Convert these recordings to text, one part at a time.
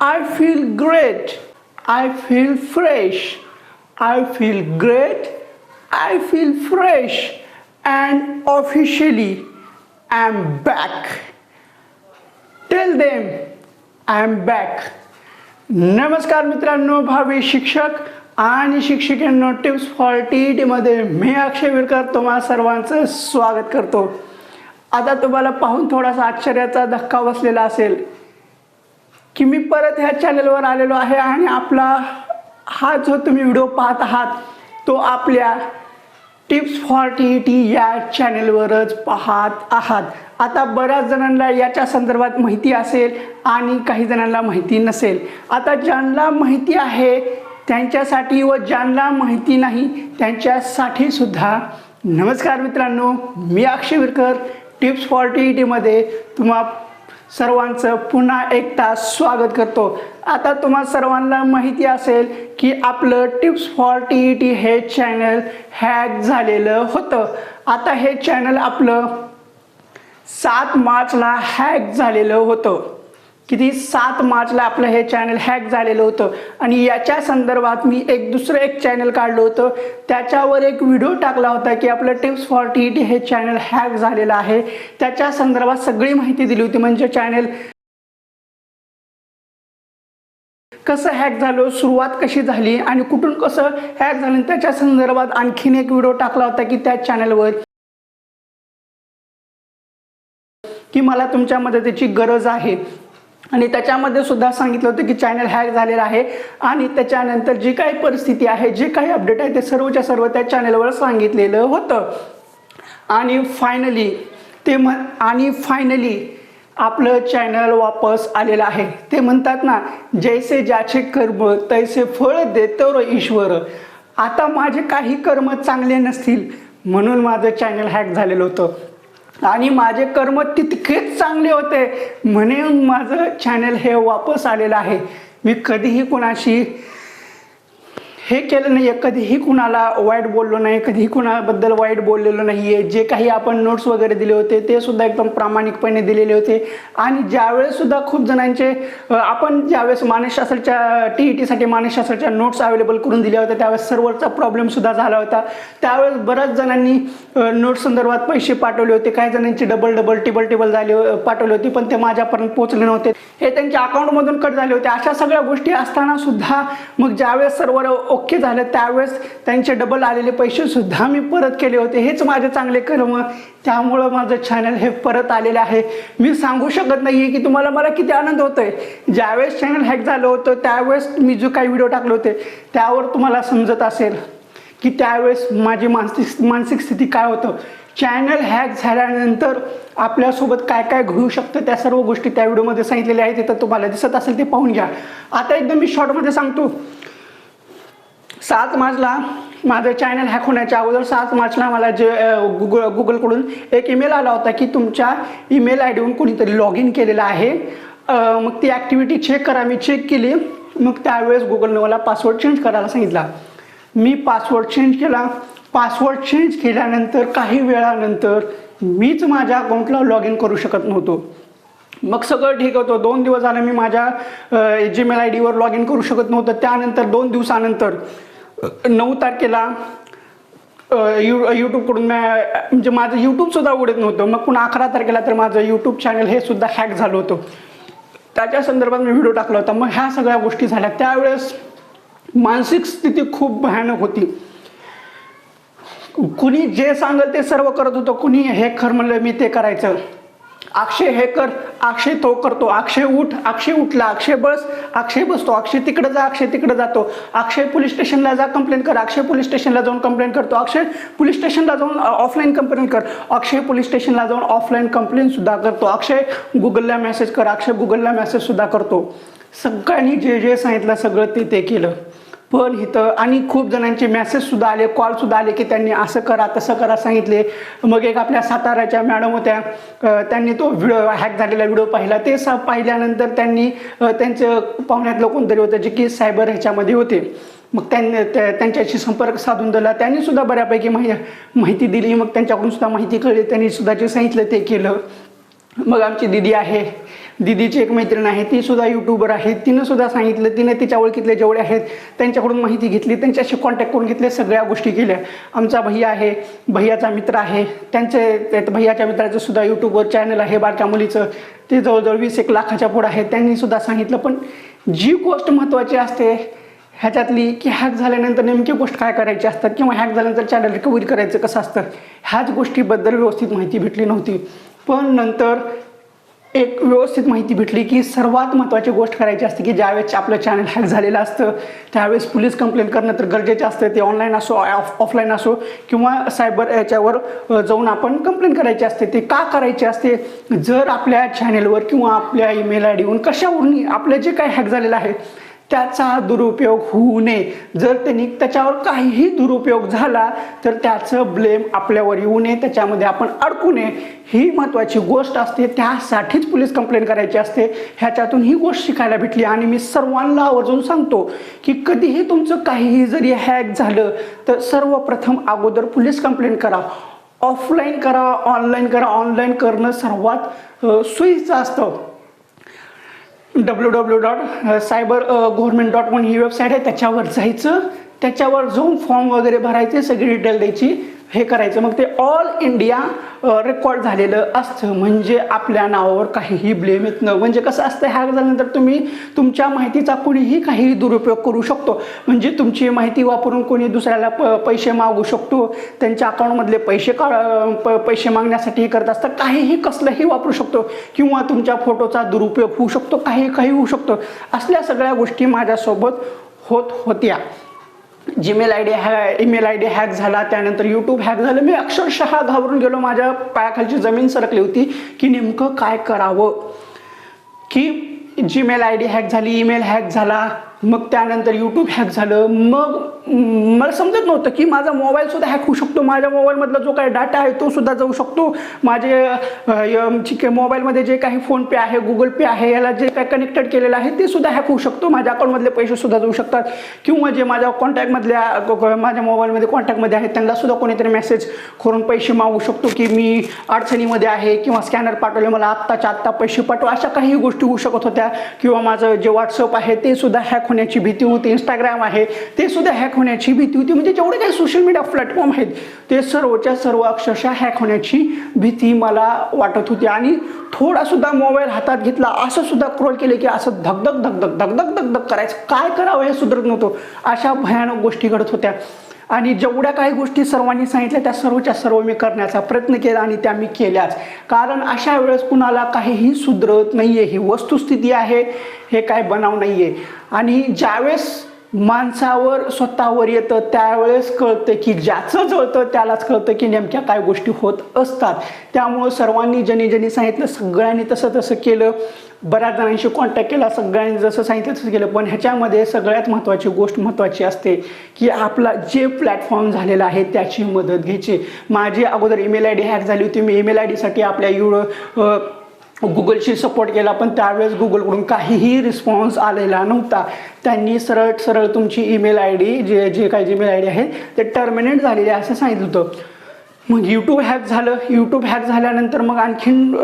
I feel great. I feel fresh. I feel great. I feel fresh. And officially, I'm back. Tell them I'm back. नमस्कार मित्रांनो भावी शिक्षक आणि शिक्षिकांनो tips for T टीमध्ये मी अक्षय विरकर तुम्हाला सर्वांचं स्वागत करतो आता तुम्हाला पाहून थोडासा आश्चर्याचा धक्का बसलेला असेल की मी परत ह्या चॅनलवर आलेलो आहे आणि आपला हा जो तुम्ही व्हिडिओ पाहत आहात तो आपल्या टिप्स फॉर टी टी या चॅनलवरच पाहत आहात. आता बऱ्याच जणांना याच्या संदर्भात माहिती असेल आणि काही जणांना माहिती नसेल. आता ज्यांना माहिती आहे त्यांच्यासाठी व ज्यांना माहिती नाही त्यांच्यासाठी सुद्धा नमस्कार मित्रांनो मी Akshay Virkar. Tips for T टीमध्ये तुम्हा सर्वांचं पुन्हा एकदा स्वागत करतो. आता तुम्हा सर्वांना माहिती असेल की आपलं tips for T E T हे चॅनल हॅक झालेलं होतं. आता हे चॅनल आपलं सात मार्चला हॅक झालेलं होतं. किती सात मार्चला आपलं हे चॅनल हॅक झालेलं होतं. आणि याच्या संदर्भात मी एक दुसरं एक चॅनल काढलं होतं. त्याच्यावर एक व्हिडिओ टाकला होता की आपलं टिप्स फॉर टी टी हे चॅनल हॅक झालेलं आहे. त्याच्या संदर्भात सगळी माहिती दिली होती. म्हणजे चॅनल कसं हॅक झालं सुरुवात कशी झाली आणि कुठून कसं हॅक झालं आणि त्याच्या संदर्भात आणखीन एक व्हिडिओ टाकला होता की त्या चॅनलवर की मला तुमच्या मदतीची गरज आहे. आणि त्याच्यामध्ये सुद्धा सांगितलं होतं की चॅनल हॅक झालेला आहे. आणि त्याच्यानंतर जी काही परिस्थिती आहे जे काही अपडेट आहे ते सर्वच्या सर्व त्या चॅनलवर सांगितलेलं होतं. आणि फायनली ते म आणि फायनली आपलं चॅनल वापस आलेलं आहे. ते म्हणतात ना जैसे ज्याचे कर्म तैसे फळ देतो र ईश्वर. आता माझे काही कर्म चांगले नसतील म्हणून माझं चॅनल हॅक झालेलं होतं. आणि माझे कर्म तितकेच चांगले होते. म्हणून माझं चॅनल हे वापस आलेलं आहे. मी कधीही कोणाशी हे केलं नाही आहे कधीही कुणाला वाईट बोललो नाही कधीही कुणाबद्दल वाईट बोललेलो नाही आहे जे काही आपण नोट्स वगैरे दिले होते ते सुद्धा एकदम प्रामाणिकपणे दिलेले होते. आणि ज्यावेळेस सुद्धा खूप जणांचे आपण ज्यावेळेस मानसशास्त्राच्या टी ई टीसाठी मानसशास्त्राच्या नोट्स अवेलेबल करून दिल्या होत्या त्यावेळेस सर्व्हरचा प्रॉब्लेमसुद्धा झाला होता. त्यावेळेस बऱ्याच जणांनी नोट्स संदर्भात पैसे पाठवले होते. काही जणांचे डबल डबल टिबल टिबल झाले पाठवले होते पण ते माझ्यापर्यंत पोहोचले नव्हते. हे त्यांच्या अकाउंटमधून कट झाले होते. अशा सगळ्या गोष्टी असताना सुद्धा मग ज्यावेळेस सर्व्हर ओके झालं त्यावेळेस त्यांचे डबल आलेले पैसे सुद्धा मी परत केले होते. हेच माझे चांगले कर्म. त्यामुळं माझं चॅनल हे परत आलेलं आहे. मी सांगू शकत नाही आहे की तुम्हाला मला किती आनंद होतोय. ज्यावेळेस चॅनल हॅक झालं होतं त्यावेळेस मी जो काही व्हिडिओ टाकले होते त्यावर तुम्हाला समजत असेल की त्यावेळेस माझी मानसिक मानसिक स्थिती काय होतं. चॅनल हॅक झाल्यानंतर आपल्यासोबत काय काय घडू शकतं त्या सर्व गोष्टी त्या व्हिडिओमध्ये सांगितलेल्या आहेत तिथं तुम्हाला दिसत असेल ते पाहून घ्या. आता एकदम मी शॉर्टमध्ये सांगतो. सात मार्चला माझं चॅनल हॅक होण्याच्या अगोदर सात मार्चला मला जे गुगल गुगलकडून एक ईमेल आला होता की तुमच्या ईमेल आय डीवरून कोणीतरी लॉग इन केलेलं आहे. मग ती ॲक्टिव्हिटी चेक करा. मी चेक केली. मग त्यावेळेस गुगलने मला पासवर्ड चेंज करायला सांगितला. मी पासवर्ड चेंज केला. पासवर्ड चेंज केल्यानंतर काही वेळानंतर मीच माझ्या अकाउंटला लॉग इन करू शकत नव्हतो. मग सगळं ठीक होतं. दोन दिवस झालं मी माझ्या जीमेल आय डीवर लॉग इन करू शकत नव्हतं. त्यानंतर दोन दिवसानंतर नऊ तारखेला यू यूट्यूबकडून म्हणजे माझं यूट्यूबसुद्धा उघडत नव्हतं. मग पुन्हा अकरा तारखेला तर माझं यूट्यूब चॅनल हे सुद्धा हॅक झालं होतं. त्याच्या संदर्भात मी व्हिडिओ टाकला होता. मग ह्या सगळ्या गोष्टी झाल्या. त्यावेळेस मानसिक स्थिती खूप भयानक होती. कुणी जे सांगेल ते सर्व करत होतं. कुणी हे कर म्हणलं मी ते करायचं. अक्षय हे कर. अक्षय तो करतो. अक्षय उठ अक्षय उठला अक्षय बस अक्षय बसतो. अक्षय तिकडे जा अक्षय तिकडे जातो. अक्षय पोलीस स्टेशनला जा कंप्लेंट कर. अक्षय पोलीस स्टेशनला जाऊन कंप्लेंट करतो. अक्षय पोलीस स्टेशनला जाऊन ऑफलाईन कंप्लेंट कर. अक्षय पोलीस स्टेशनला जाऊन ऑफलाईन कंप्लेंट सुद्धा करतो. अक्षय गुगलला मेसेज कर. अक्षय गुगलला मेसेज सुद्धा करतो. सगळ्यांनी जे जे सांगितलं सगळं ते ते केलं. पण इथं. आणि खूप जणांचे मॅसेजसुद्धा आले कॉलसुद्धा आले की त्यांनी असं करा तसं करा सांगितले. मग एक आपल्या साताऱ्याच्या मॅडम होत्या त्यांनी तो व्हिडिओ हॅक झालेला व्हिडिओ पाहिला. ते सा पाहिल्यानंतर त्यांनी त्यांचं पाहुण्यातलं कोणतरी होतं जे की सायबर ह्याच्यामध्ये होते. मग त्यांनी त्या- त्यांच्याशी संपर्क साधून दिला. त्यांनी सुद्धा बऱ्यापैकी माहि माहिती दिली. मग त्यांच्याकडून सुद्धा माहिती कळली. त्यांनी सुद्धा जे सांगितलं ते केलं. मग आमची दिदी आहे. दिदीची एक मैत्रीण आहे ती सुद्धा यूट्यूबर आहे. तिनं सुद्धा सांगितलं तिने तिच्या ओळखीतले जेवढे आहेत त्यांच्याकडून माहिती घेतली त्यांच्याशी कॉन्टॅक्ट करून घेतले सगळ्या गोष्टी केल्या. आमचा भैया आहे भैयाचा मित्र आहे. त्यांचे भैयाच्या मित्राचं सुद्धा यूट्यूबवर चॅनल आहे बारच्या मुलीचं. ते जवळजवळ वीस एक लाखाच्या पुढं आहे. त्यांनी सुद्धा सांगितलं पण जी गोष्ट महत्त्वाची असते ह्याच्यातली की हॅक झाल्यानंतर नेमकी गोष्ट काय करायची असतात किंवा हॅक झाल्यानंतर चॅनल रिकव्हरी करायचं कसं असतं ह्याच गोष्टीबद्दल व्यवस्थित माहिती भेटली नव्हती. पण नंतर एक व्यवस्थित माहिती भेटली की सर्वात महत्त्वाची गोष्ट करायची असते की ज्यावेळेस आपलं चॅनल हॅक झालेलं असतं त्यावेळेस पोलीस कंप्लेंट करणं तर गरजेचं असतं ते ऑनलाईन असो ऑफ ऑफलाईन असो किंवा सायबर याच्यावर जाऊन आपण कंप्लेंट करायची असते. ते का करायचे असते? जर आपल्या चॅनेलवर किंवा आपल्या ईमेल आय डीवरून कशावरून आपलं जे काही हॅक झालेलं आहे त्याचा दुरुपयोग होऊ नये. जर त्यांनी त्याच्यावर काहीही दुरुपयोग झाला तर त्याचं ब्लेम आपल्यावर येऊ नये. त्याच्यामध्ये आपण अडकू नये. ही महत्त्वाची गोष्ट असते. त्यासाठीच पोलीस कंप्लेंट करायची असते. ह्याच्यातून ही गोष्ट शिकायला भेटली. आणि मी सर्वांना आवर्जून सांगतो की कधीही तुमचं काहीही जरी हॅक झालं तर सर्वप्रथम अगोदर पोलीस कंप्लेंट करा. ऑफलाईन करा ऑनलाईन करा. ऑनलाईन करणं सर्वात सोयीचं असतं. W W dot cyber government dot one ही वेबसाईट आहे. त्याच्यावर जायचं. त्याच्यावर जाऊन फॉर्म वगैरे भरायचे. सगळी डिटेल द्यायची. हे करायचं. मग ते ऑल इंडिया रेकॉर्ड झालेलं असतं. म्हणजे आपल्या नावावर काहीही ब्लेम येत न म्हणजे कसं असतं ह्या झाल्यानंतर तुम्ही तुमच्या माहितीचा कोणीही काहीही दुरुपयोग करू शकतो. म्हणजे तुमची माहिती वापरून कोणी दुसऱ्याला प पैसे मागू शकतो. त्यांच्या अकाउंटमधले पैसे का प पैसे मागण्यासाठी हे करत असतं काहीही कसलंही वापरू शकतो. किंवा तुमच्या फोटोचा दुरुपयोग होऊ शकतो. काही काही होऊ शकतो. असल्या सगळ्या गोष्टी माझ्यासोबत होत होत्या. जीमेल आय डी हॅ ईमेल आय डी हॅक झाला त्यानंतर यूट्यूब हॅक झालं. मी अक्षरशः घाबरून गेलो. माझ्या पायाखालची जमीन सरकली होती की नेमकं काय करावं? की जीमेल आय डी हॅक झाली ईमेल हॅक झाला. मग त्यानंतर यूट्यूब हॅक झालं. मग मला समजत नव्हतं की माझा मोबाईलसुद्धा हॅक होऊ शकतो. माझ्या मोबाईलमधला जो काही डाटा आहे तो सुद्धा जाऊ शकतो. माझे मोबाईलमध्ये जे काही फोनपे आहे गुगल पे आहे याला जे काही कनेक्टेड केलेलं आहे ते सुद्धा हॅक होऊ शकतो. माझ्या अकाउंटमधले पैसेसुद्धा जाऊ शकतात. किंवा जे माझ्या कॉन्टॅक्टमधल्या माझ्या मोबाईलमध्ये कॉन्टॅक्टमध्ये आहेत त्यांनासुद्धा कोणीतरी मेसेज करून पैसे मागू शकतो की मी अडचणीमध्ये आहे किंवा स्कॅनर पाठवले मला आत्ताच्या आत्ता पैसे पाठवा. अशा काही गोष्टी होऊ शकत होत्या. किंवा माझं जे व्हॉट्सअप आहे ते सुद्धा हॅक होण्याची भीती होती इंस्टाग्राम आहे ते सुद्धा हॅक होण्याची भीती होती. म्हणजे जेवढे काही सोशल मीडिया प्लॅटफॉर्म आहेत ते सर्वच्या सर्व अक्षरशः हॅक होण्याची भीती मला वाटत होती. आणि थोडासुद्धा मोबाईल हातात घेतला असं सुद्धा क्रोल केले की असं धगधग धगधग धगधग धगधग करायचं. काय करावं हे सुधरत नव्हतं. अशा भयानक गोष्टी घडत होत्या. आणि जेवढ्या काही गोष्टी सर्वांनी सांगितल्या त्या सर्वच्या सर्व मी करण्याचा प्रयत्न केला आणि त्या मी केल्याच. कारण अशा वेळेस कुणाला काहीही सुधरत नाही आहे ही वस्तुस्थिती आहे हे काय बनाव नाही आहे आणि ज्यावेळेस माणसावर स्वतःवर येतं त्यावेळेस कळतं की ज्याचं जळतं त्यालाच कळतं की नेमक्या काय गोष्टी होत असतात. त्यामुळं सर्वांनी ज्यांनी ज्यांनी सांगितलं सगळ्यांनी तसं तसं केलं. बऱ्याच जणांशी कॉन्टॅक्ट केला सगळ्यांनी जसं सांगितलं तसं केलं पण ह्याच्यामध्ये सगळ्यात महत्त्वाची गोष्ट महत्त्वाची असते की आपला जे प्लॅटफॉर्म झालेला आहे त्याची मदत घ्यायची. माझी अगोदर ईमेल आय डी हॅक झाली होती मी ईमेल आय डीसाठी आपल्या युरो गुगलशी सपोर्ट केला पण त्यावेळेस गुगलकडून काहीही रिस्पॉन्स आलेला नव्हता. त्यांनी सरळ सरळ तुमची ईमेल आय डी जे जे काही जीमेल आय डी आहे ते टर्मिनेट झालेले असं सांगितलं होतं. मग यूट्यूब हॅक झालं. यूट्यूब हॅक झाल्यानंतर मग आणखीन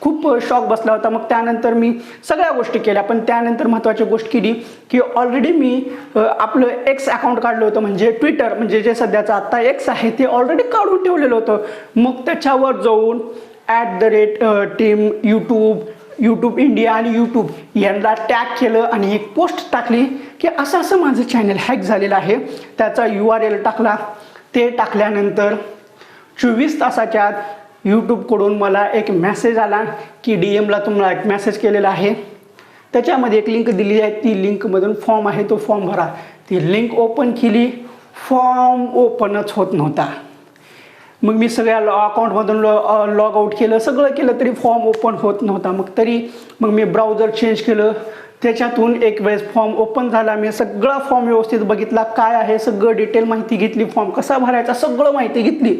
खूप शॉक बसला होता. मग त्यानंतर मी सगळ्या गोष्टी केल्या. पण त्यानंतर महत्त्वाची गोष्ट केली की ऑलरेडी मी आपलं एक्स अकाउंट काढलं होतं. म्हणजे ट्विटर म्हणजे जे सध्याचं आत्ता एक्स आहे ते ऑलरेडी काढून ठेवलेलं होतं. मग त्याच्यावर जाऊन at the rate team YouTube YouTube India आणि यूट्यूब यांना टॅग केलं आणि एक पोस्ट टाकली की असं असं माझं चॅनल हॅक झालेलं आहे. त्याचा यू आर एल टाकला. ते टाकल्यानंतर चोवीस तासाच्या आत यूट्यूबकडून मला एक मॅसेज आला की डी एमला तुम्हाला एक मेसेज केलेला आहे. त्याच्यामध्ये एक लिंक दिली आहे. ती लिंकमधून फॉर्म आहे. तो फॉर्म भरा. ती लिंक ओपन केली. फॉर्म ओपनच होत नव्हता. मग मी सगळ्या लॉ अकाउंटमधून लॉ लॉग आऊट केलं. सगळं केलं तरी फॉर्म ओपन होत नव्हता. मग तरी मग मी ब्राउझर चेंज केलं. त्याच्यातून एक वेळेस फॉर्म ओपन झाला. मी सगळा फॉर्म व्यवस्थित बघितला. काय आहे? सगळं डिटेल माहिती घेतली. फॉर्म कसा भरायचा? सगळं माहिती घेतली.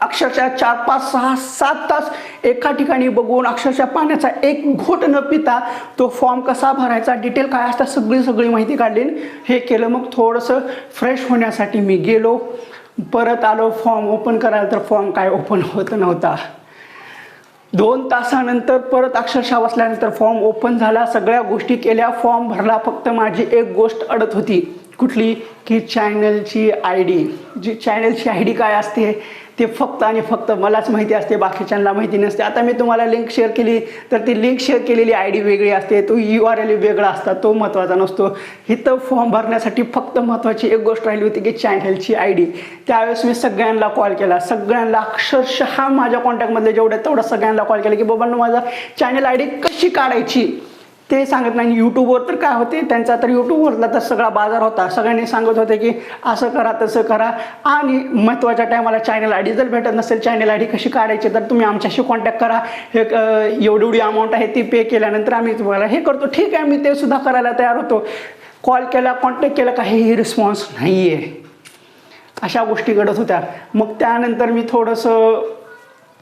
अक्षरशः चार पाच सहा सात तास एका ठिकाणी बघून अक्षरशः पाण्याचा एक घोट न पिता तो फॉर्म कसा भरायचा डिटेल काय असतात सगळी सगळी माहिती काढली. हे केलं मग थोडंसं फ्रेश होण्यासाठी मी गेलो. परत आलो फॉर्म ओपन करायला तर फॉर्म काय ओपन होत नव्हता. दोन तासानंतर परत अक्षरशः बसल्यानंतर फॉर्म ओपन झाला. सगळ्या गोष्टी केल्या. फॉर्म भरला फक्त माझी एक गोष्ट अडत होती. कुठली? की चॅनलची आय डी जी चॅनलची आय डी काय असते? ते फक्त आणि फक्त मलाच माहिती असते बाकीच्यांना माहिती नसते. आता मी तुम्हाला लिंक शेअर केली तर ती लिंक शेअर केलेली आय डी वेगळी असते तो यू आर एल वेगळा असता तो महत्त्वाचा नसतो. इथं फॉर्म भरण्यासाठी फक्त महत्त्वाची एक गोष्ट राहिली होती की चॅनलची आय डी त्यावेळेस मी सगळ्यांना कॉल केला. सगळ्यांना अक्षरशः माझ्या कॉन्टॅक्टमधले जेवढे तेवढं सगळ्यांना कॉल केला की बाबांना माझा चॅनल आय डी कशी काढायची? ते सांगत नाही. यूट्यूबवर तर काय होते? त्यांचा तर यूट्यूबवरला तर सगळा बाजार होता. सगळ्यांनी सांगत होते की असं करा तसं करा. आणि महत्त्वाच्या टायमाला चॅनल आय डी जर भेटत नसेल चॅनल आय डी कशी काढायची? तर तुम्ही आमच्याशी कॉन्टॅक्ट करा. हे एवढी एवढी अमाऊंट आहे ती पे केल्यानंतर आम्ही तुम्हाला हे करतो. ठीक आहे मी ते सुद्धा करायला तयार होतो. कॉल केला कॉन्टॅक्ट केला काहीही रिस्पॉन्स नाही आहे अशा गोष्टी घडत होत्या. मग त्यानंतर मी थोडंसं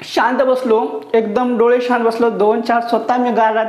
शांत बसलो. एकदम डोळे शांत बसलो. दोन चार स्वतः मी गालात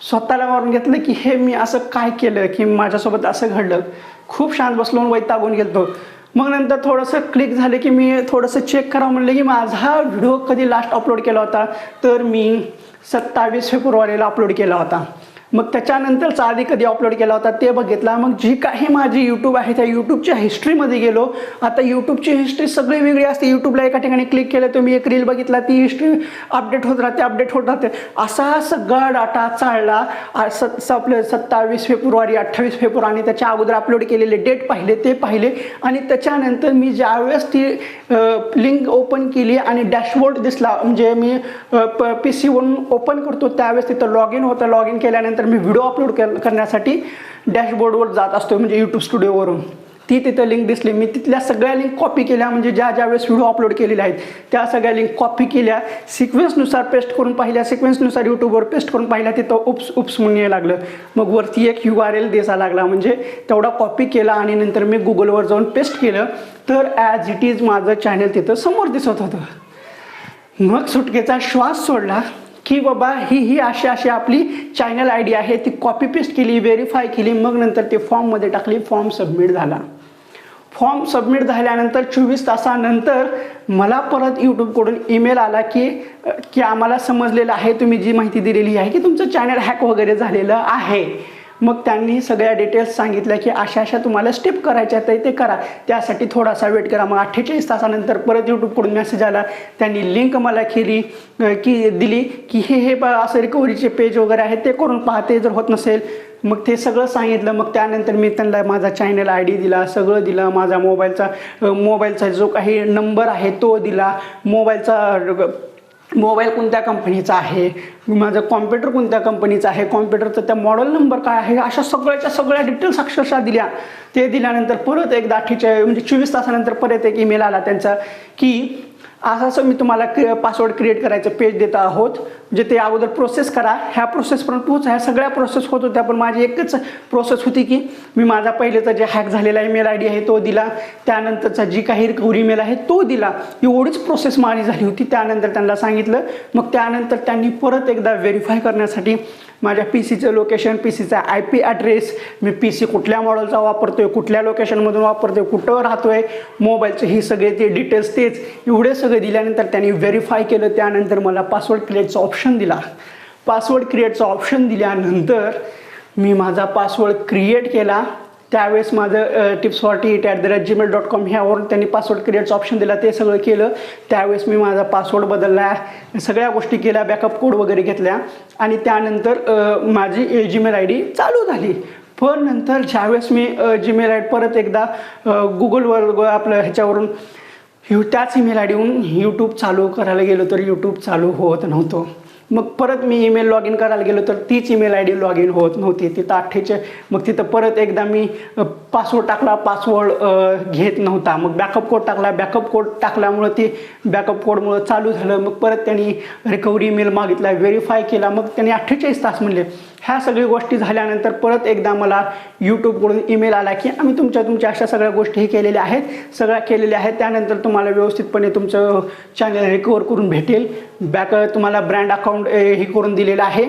स्वतःला मारून घेतलं की हे मी असं काय केलं की माझ्यासोबत असं घडलं. खूप शांत बसलो वैतागून गेलतो. मग नंतर थोडंसं क्लिक झालं की मी थोडंसं चेक करावं म्हणलं की माझा व्हिडिओ कधी लास्ट अपलोड केला होता? तर मी सत्तावीस फेब्रुवारीला अपलोड केला होता. मग त्याच्यानंतरचा आधी कधी अपलोड केला होता ते बघितला. मग जी काही माझी यूट्यूब आहे त्या यूट्यूबच्या हिस्ट्रीमध्ये गेलो. आता यूट्यूबची हिस्ट्री सगळी वेगळी असते. यूट्यूबला एका ठिकाणी क्लिक केलं तुम्ही एक रील बघितला ती हिस्ट्री अपडेट होत राहते अपडेट होत राहते. असा सगळा डाटा चालला. सत स- आपलं सत्तावीस फेब्रुवारी अठ्ठावीस फेब्रुवारी आणि त्याच्या अगोदर अपलोड केलेले डेट पाहिले ते पाहिले. आणि त्याच्यानंतर मी ज्यावेळेस ती लिंक ओपन केली आणि डॅशबोर्ड दिसला म्हणजे मी पी सी वन ओपन करतो त्यावेळेस तिथं लॉग इन होतं. लॉग इन केल्यानंतर मी व्हिडिओ अपलोड करण्यासाठी डॅशबोर्डवर जात असतो म्हणजे यूट्यूब स्टुडिओवरून ती तिथं लिंक दिसली. मी तिथल्या सगळ्या लिंक कॉपी केल्या म्हणजे ज्या ज्या वेळेस व्हिडिओ अपलोड केलेल्या आहेत त्या सगळ्या लिंक कॉपी केल्या. सिक्वेन्सनुसार पेस्ट करून पाहिल्या. सिक्वेन्सनुसार यूट्यूबवर पेस्ट करून पाहिल्या. तिथं उप्स उप्स म्हणून यायला लागलं. मग वरती एक यू आर एल दिसायला लागला. म्हणजे तेवढा कॉपी केला आणि नंतर मी गुगलवर जाऊन पेस्ट केलं. तर ॲज इट इज माझं चॅनल तिथं समोर दिसत होतं. मग सुटकेचा श्वास सोडला. की बाबा ही ही अशी अशी आपली चॅनल आय डी आहे ती कॉपी पेस्ट केली व्हेरीफाय केली मग नंतर ते फॉर्ममध्ये टाकली फॉर्म सबमिट झाला. फॉर्म सबमिट झाल्यानंतर चोवीस तासानंतर मला परत यूट्यूबकडून ईमेल आला की की आम्हाला समजलेलं आहे तुम्ही जी माहिती दिलेली आहे की तुमचं चॅनल हॅक वगैरे झालेलं आहे. मग त्यांनी सगळ्या डिटेल्स सांगितल्या की अशा अशा तुम्हाला स्टेप करायच्या तर ते करा. त्यासाठी थोडासा वेट करा. मग अठ्ठेचाळीस तासानंतर परत यूट्यूबकडून मेसेज आला. त्यांनी लिंक मला केली की दिली की हे हे ब- असं रिकव्हरीचे पेज वगैरे आहेत ते करून पाहते जर होत नसेल. मग ते सगळं सांगितलं. मग त्यानंतर मी त्यांना माझा चॅनल आय डी दिला सगळं दिलं. माझा मोबाईलचा मोबाईलचा जो काही नंबर आहे तो दिला. मोबाईलचा मोबाईल कोणत्या कंपनीचा आहे? माझं कॉम्प्युटर कोणत्या कंपनीचं आहे? कॉम्प्युटरचं त्या मॉडेल नंबर काय आहे? अशा सगळ्याच्या सगळ्या डिटेल्स अक्षरशः दिल्या. ते दिल्यानंतर परत एकदा अठ्ठेचाळीस म्हणजे चोवीस तासानंतर परत एक ईमेल आला त्यांचा की असं असं मी तुम्हाला क्रि पासवर्ड क्रिएट करायचं पेज देत आहोत. म्हणजे ते अगोदर प्रोसेस करा. ह्या प्रोसेसपर्यंत पोहोचा. ह्या सगळ्या प्रोसेस होत होत्या पण माझी एकच प्रोसेस होती की मी माझा पहिलेचा जे हॅक झालेला ईमेल आय डी आहे तो दिला. त्यानंतरचा जी काही रिकव्हरी ईमेल आहे तो दिला. एवढीच प्रोसेस माझी झाली होती. त्यानंतर त्यांना सांगितलं. मग त्यानंतर त्यांनी परत एकदा व्हेरीफाय करण्यासाठी माझ्या पी सीचं लोकेशन पी सीचा आय पी ॲड्रेस मी पी सी कुठल्या मॉडेलचा वापरतो आहे कुठल्या लोकेशनमधून वापरतो आहे कुठं राहतो आहे मोबाईलचे ही सगळे ते डिटेल्स तेच एवढे सगळे दिल्यानंतर त्यांनी व्हेरीफाय केलं. त्यानंतर मला पासवर्ड क्रिएटचा ऑप्शन दिला. पासवर्ड क्रिएटचा ऑप्शन दिल्यानंतर मी माझा पासवर्ड क्रिएट केला. त्यावेळेस माझं tips forty eight at the rate Gmail dot com ह्यावरून त्यांनी पासवर्ड क्रिएटचं ऑप्शन दिला ते सगळं केलं. त्यावेळेस मी माझा पासवर्ड बदलला. सगळ्या गोष्टी केल्या बॅकअप कोड वगैरे घेतल्या. आणि त्यानंतर माझी जीमेल आय डी चालू झाली. पण नंतर ज्यावेळेस मी जीमेल आय परत एकदा गुगलवर आपलं ह्याच्यावरून यू त्याच ईमेल आय डीवरून यूट्यूब चालू करायला गेलो तर यूट्यूब चालू होत नव्हतं. मग परत मी ईमेल लॉग इन करायला गेलो तर तीच email I D log in होत नव्हती. तिथं अठ्ठेचे मग तिथं परत एकदा मी पासवर्ड टाकला पासवर्ड घेत नव्हता. मग बॅकअप कोड टाकला. बॅकअप कोड टाकल्यामुळं ती बॅकअप कोडमुळं चालू झालं. मग परत त्यांनी रिकव्हरी ईमेल मागितला व्हेरीफाय केला. मग त्यांनी अठ्ठेचाळीस तास म्हणले ह्या सगळी गोष्टी झाल्यानंतर परत एकदा मला यूट्यूबकडून ईमेल आला की आम्ही तुमच्या तुमच्या अशा सगळ्या गोष्टी हे केलेल्या आहेत सगळ्या केलेल्या आहेत. त्यानंतर तुम्हाला व्यवस्थितपणे तुमचं चॅनल रिकवर करून भेटेल. बॅक तुम्हाला ब्रँड अकाउंट हे करून दिलेलं आहे.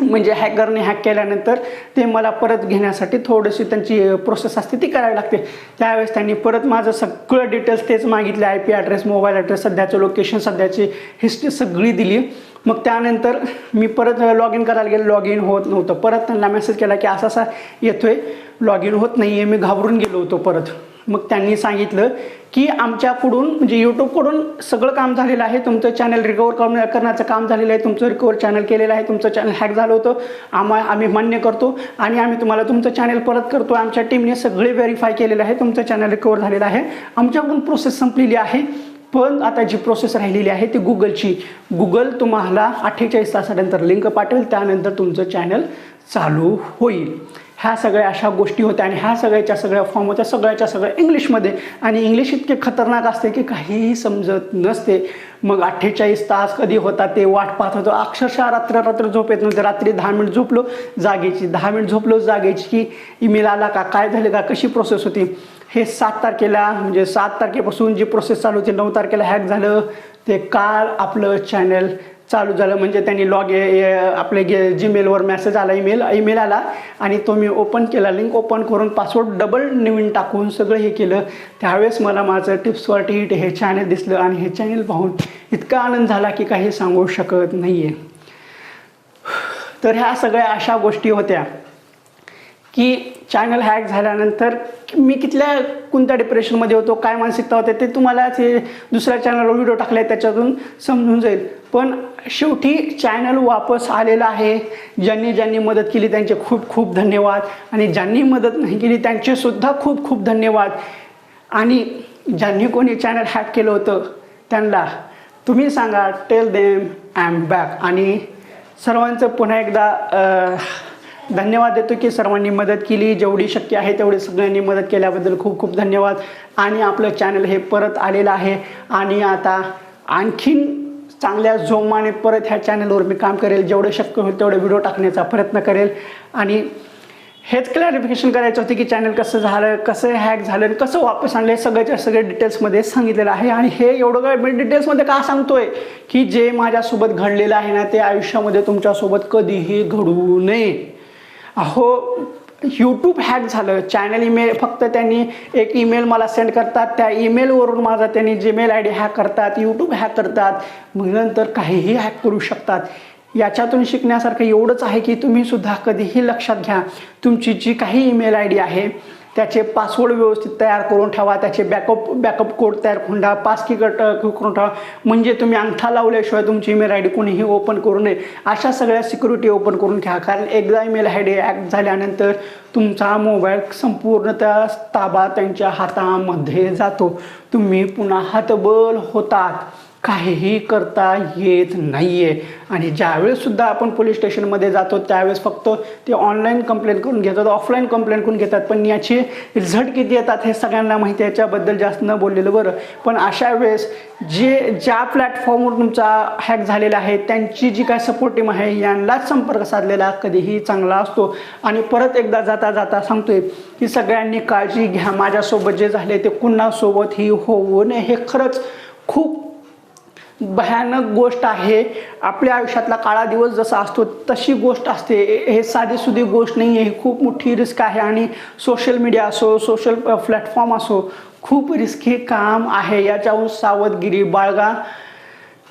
म्हणजे हॅकरने हॅक केल्यानंतर ते मला परत घेण्यासाठी थोडीशी त्यांची प्रोसेस असते ती करावी लागते. त्यावेळेस त्यांनी परत माझं सगळं डिटेल्स तेच मागितले. I P address mobile address सध्याचं लोकेशन सध्याची हिस्ट्री सगळी दिली. मग त्यानंतर मी परत लॉग इन करायला गेलो. लॉग इन होत नव्हतं. परत त्यांना मेसेज केला की असा असा येतो आहे लॉग इन होत नाही आहे मी घाबरून गेलो होतो परत. मग त्यांनी सांगितलं की आमच्याकडून म्हणजे यूट्यूबकडून सगळं काम झालेलं आहे. तुमचं चॅनल रिकवर करून करण्याचं काम झालेलं आहे. तुमचं रिकवर चॅनल केलेलं आहे. तुमचं चॅनल हॅक झालं होतं. आम्हा आम्ही मान्य करतो. आणि आम्ही तुम्हाला तुमचं चॅनल परत करतो आमच्या टीमने सगळे व्हेरीफाय केलेलं आहे. तुमचं चॅनल रिकवर झालेलं आहे. आमच्याकडून प्रोसेस संपलेली आहे. पण आता जी प्रोसेस राहिलेली आहे ती गुगलची गुगल तुम्हाला अठ्ठेचाळीस तासानंतर लिंक पाठवेल त्यानंतर तुमचं चॅनल चालू होईल. ह्या सगळ्या अशा गोष्टी होत्या आणि ह्या सगळ्याच्या सगळ्या फॉर्म होत्या सगळ्याच्या सगळ्या इंग्लिशमध्ये आणि इंग्लिश इतके खतरनाक असते की काहीही समजत नसते. मग अठ्ठेचाळीस तास कधी होता ते वाट पाहत होतो. अक्षरशः रात्र रात्र झोप येत नव्हते. रात्री दहा मिनिट झोपलो जागेची दहा मिनिट झोपलो जागेची की ईमेल आला का काय झालं का कशी प्रोसेस होती? हे सात तारखेला म्हणजे सात तारखेपासून जी प्रोसेस चालू होती नऊ तारखेला हॅक झालं. ते काल आपलं चॅनल चालू झालं. म्हणजे त्यांनी लॉग ए आपले गे जीमेलवर मेसेज आला ईमेल ईमेल आला. आणि तो मी ओपन केला. लिंक ओपन करून पासवर्ड डबल नवीन टाकून सगळं हे केलं. त्यावेळेस मला माझं टिप्सवर टीट हे चॅनल दिसलं आणि हे चॅनल पाहून इतका आनंद झाला की काही सांगू शकत नाही आहे तर ह्या सगळ्या अशा गोष्टी होत्या की चॅनल हॅक झाल्यानंतर मी कितल्या कोणत्या डिप्रेशनमध्ये होतो काय मानसिकता होते ते तुम्हाला ते दुसऱ्या चॅनलवर व्हिडिओ टाकले त्याच्यातून समजून जाईल. पण शेवटी चॅनल वापस आलेलं आहे. ज्यांनी ज्यांनी मदत केली त्यांचे खूप खूप धन्यवाद. आणि ज्यांनी मदत नाही केली त्यांचेसुद्धा खूप खूप धन्यवाद. आणि ज्यांनी कोणी चॅनल हॅक केलं होतं त्यांना तुम्ही सांगा tell them I am back आणि सर्वांचं पुन्हा एकदा धन्यवाद देतो की सर्वांनी मदत केली. जेवढी शक्य आहे तेवढी सगळ्यांनी मदत केल्याबद्दल खूप खूप धन्यवाद. आणि आपलं चॅनल हे परत आलेलं आहे. आणि आता आणखीन चांगल्या जोमाने परत ह्या चॅनलवर मी काम करेल. जेवढं शक्य होईल तेवढे व्हिडिओ टाकण्याचा प्रयत्न करेल. आणि हेच क्लॅरिफिकेशन करायचं होतं की चॅनल कसं झालं कसं हॅक झालं आणि कसं वापस आणलं हे सगळ्याच्या सगळ्या डिटेल्समध्ये सांगितलेलं आहे. आणि हे एवढं काय मी डिटेल्समध्ये का सांगतोय? की जे माझ्यासोबत घडलेलं आहे ना ते आयुष्यामध्ये तुमच्यासोबत कधीही घडू नये. अहो यूट्यूब हॅक झालं. चॅनल ईमेल फक्त त्यांनी एक ईमेल मला सेंड करतात. त्या ईमेलवरून माझा त्यांनी जीमेल आय डी हॅक करतात यूट्यूब हॅक करतात. मग नंतर काहीही हॅक करू शकतात. याच्यातून शिकण्यासारखं एवढंच आहे की तुम्हीसुद्धा कधीही लक्षात घ्या. तुमची जी काही ईमेल आय डी आहे त्याचे पासवर्ड व्यवस्थित तयार करून ठेवा त्याचे बॅकअप बॅकअप कोड तयार करून ठेवा पासकी कट uh, करून ठेवा. म्हणजे तुम्ही अंगठा लावल्याशिवाय तुमची ईमेल आय डी कोणीही ओपन करू नये. अशा सगळ्या सिक्युरिटी ओपन करून घ्या कारण एकदा ईमेल आय डी ॲक्ट झाल्यानंतर तुमचा मोबाईल संपूर्णतः ताबा त्यांच्या हातामध्ये जातो. तुम्ही पुन्हा हातबल होतात. काहीही करता येत नाही आहे आणि ज्यावेळेससुद्धा आपण पोलीस स्टेशनमध्ये जातो त्यावेळेस फक्त ते ऑनलाईन कंप्लेंट करून घेतात ऑफलाईन कंप्लेंट करून घेतात. पण याचे रिझल्ट किती येतात हे सगळ्यांना माहिती आहे. याच्याबद्दल जास्त न बोललेलं बरं. पण अशा वेळेस जे ज्या प्लॅटफॉर्मवर तुमचा हॅक झालेला आहे त्यांची जी काय सपोर्ट टीम आहे यांनाच संपर्क साधलेला कधीही चांगला असतो. आणि परत एकदा जाता जाता सांगतोय की सगळ्यांनी काळजी घ्या. माझ्यासोबत जे झाले ते कुणासोबतही होऊ नये. हे खरंच खूप भयानक गोष्ट आहे. आपल्या आयुष्यातला काळा दिवस जसा असतो तशी गोष्ट असते. हे साधीसुधी गोष्ट नाही आहे. ही खूप मोठी रिस्क आहे आणि सोशल मीडिया असो सोशल प्लॅटफॉर्म असो खूप रिस्की काम आहे. याच्यावर सावधगिरी बाळगा.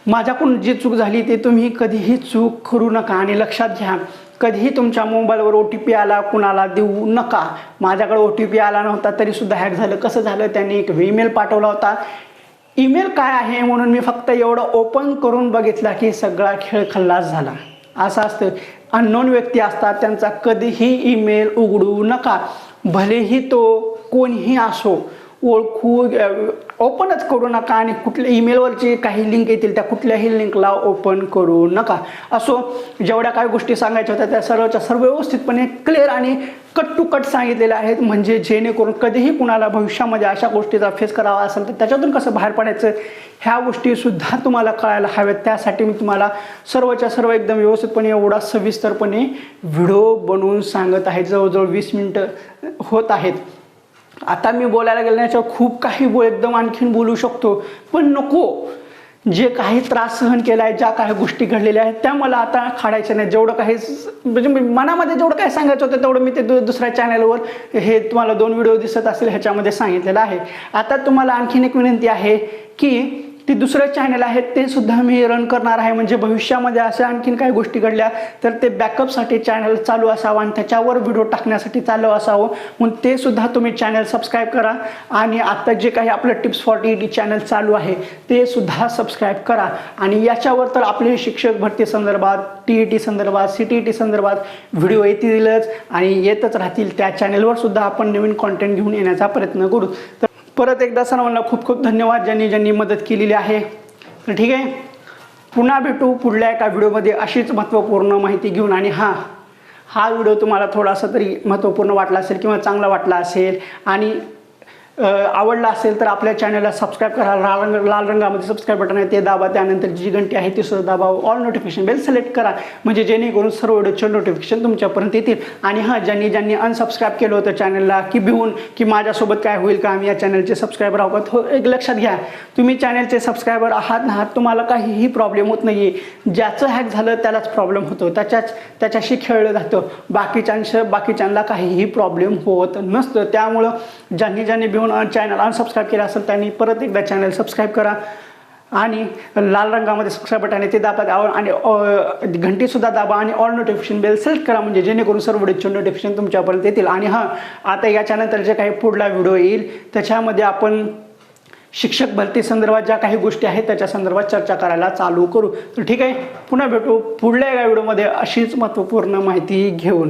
माझ्याकडून जी चूक झाली ते तुम्ही कधीही चूक करू नका आणि लक्षात घ्या. कधीही तुमच्या मोबाईलवर ओ टी पी आला कुणाला देऊ नका. माझ्याकडे ओ टी पी आला नव्हता तरीसुद्धा हॅक झालं. कसं झालं? त्यांनी एक ईमेल पाठवला होता. ईमेल काय आहे म्हणून मी फक्त एवढं ओपन करून बघितला की सगळा खेळ खल्लास झाला. असं असतं. अननोन व्यक्ती असतात त्यांचा कधीही ईमेल उघडू नका. भलेही तो कोणीही असो ओळखू ओपनच करू नका आणि कुठल्या ईमेलवरची काही लिंक येतील त्या कुठल्याही लिंकला ओपन करू नका. असो जेवढ्या काही गोष्टी सांगायच्या होत्या त्या सर्वच्या सर्व व्यवस्थितपणे क्लिअर आणि कट टू कट सांगितलेल्या आहेत. म्हणजे जेणेकरून कधीही कुणाला भविष्यामध्ये अशा गोष्टीचा फेस करावा असेल तर त्याच्यातून कसं बाहेर पडायचं? ह्या गोष्टीसुद्धा तुम्हाला कळायला हव्यात. त्यासाठी मी तुम्हाला सर्वच्या सर्व एकदम व्यवस्थितपणे एवढा सविस्तरपणे व्हिडिओ बनवून सांगत आहे. जवळजवळ वीस मिनटं होत आहेत. आता मी बोलायला गेल्याच्या खूप काही बोल एकदम आणखीन बोलू शकतो. पण नको. जे काही त्रास सहन केला आहे ज्या काही गोष्टी घडलेल्या आहेत त्या मला आता खाडायच्या नाही जेवढं काही म्हणजे मी मनामध्ये जेवढं काही सांगायचं होतं तेवढं मी ते दु दुसऱ्या चॅनलवर हे तुम्हाला दोन व्हिडिओ दिसत असेल ह्याच्यामध्ये सांगितलेलं आहे. आता तुम्हाला आणखीन एक विनंती आहे की ती दुसरं चॅनल आहे ते सुद्धा मी रन करणार आहे. म्हणजे भविष्यामध्ये अशा आणखीन काही गोष्टी घडल्या तर ते बॅकअपसाठी चॅनल चालू असावं आणि त्याच्यावर व्हिडिओ टाकण्यासाठी चालू असावं. म्हणून ते सुद्धा तुम्ही चॅनल सबस्क्राईब करा. आणि आता जे काही आपलं टिप्स फॉर टी चॅनल चालू आहे ते सुद्धा सबस्क्राईब करा. आणि याच्यावर तर आपले शिक्षक भरती संदर्भात टी ई टी संदर्भात सी टी ई टी संदर्भात व्हिडिओ येतीलच आणि येतच राहतील. त्या चॅनलवर सुद्धा आपण नवीन कॉन्टेंट घेऊन येण्याचा प्रयत्न करू. तर परत एकदा सर्वांना खूप खूप धन्यवाद ज्यांनी ज्यांनी मदत केलेली आहे. तर ठीक आहे. पुन्हा भेटू पुढल्या एका व्हिडिओमध्ये अशीच महत्त्वपूर्ण माहिती घेऊन आणि हां हा व्हिडिओ तुम्हाला थोडासा तरी महत्त्वपूर्ण वाटला असेल किंवा चांगला वाटला असेल आणि आवडला असेल तर आपल्या चॅनलला सबस्क्राईब करा. लाल रंग लाल रंगामध्ये सबस्क्राईब बटन आहे ते दाबा. त्यानंतर जी घंटी आहे ती सुद्धा दाबा. ऑल नोटिफिकेशन बेल सिलेक्ट करा. म्हणजे जेणेकरून सर्व व्हिडिओचे नोटिफिकेशन तुमच्यापर्यंत येतील. आणि हां ज्यांनी ज्यांनी अनसबस्क्राईब केलं होतं चॅनलला की भिवून की माझ्यासोबत काय होईल का आम्ही या चॅनलचे सबस्क्रायबर आहोत हो एक लक्षात घ्या. तुम्ही चॅनलचे सबस्क्रायबर आहात ना आहात तुम्हाला काहीही प्रॉब्लेम होत नाही आहे ज्याचं हॅक झालं त्यालाच प्रॉब्लेम होतो. त्याच्याच त्याच्याशी खेळलं जातं. बाकीच्यांचं बाकीच्यांना काहीही प्रॉब्लेम होत नसतं. त्यामुळं ज्यांनी ज्यांनी भिवून चॅनल अनसबस्क्राईब केलं असेल त्यांनी परत एकदा चॅनल सबस्क्राईब करा. आणि लाल रंगामध्ये सबस्क्राईब बटन आहे ते दाबा दाबा आणि घंटीसुद्धा दाबा आणि ऑल नोटिफिकेशन बेल सिलेक्ट करा म्हणजे जेणेकरून सर्व व्हिडिओचे नोटिफिकेशन तुमच्यापर्यंत येतील. आणि हां आता याच्यानंतर जे काही पुढला व्हिडिओ येईल त्याच्यामध्ये आपण शिक्षक भरती संदर्भात ज्या काही गोष्टी आहेत त्याच्या संदर्भात चर्चा करायला चालू करू. तर ठीक आहे पुन्हा भेटू पुढल्या एका व्हिडिओमध्ये अशीच महत्त्वपूर्ण माहिती घेऊन.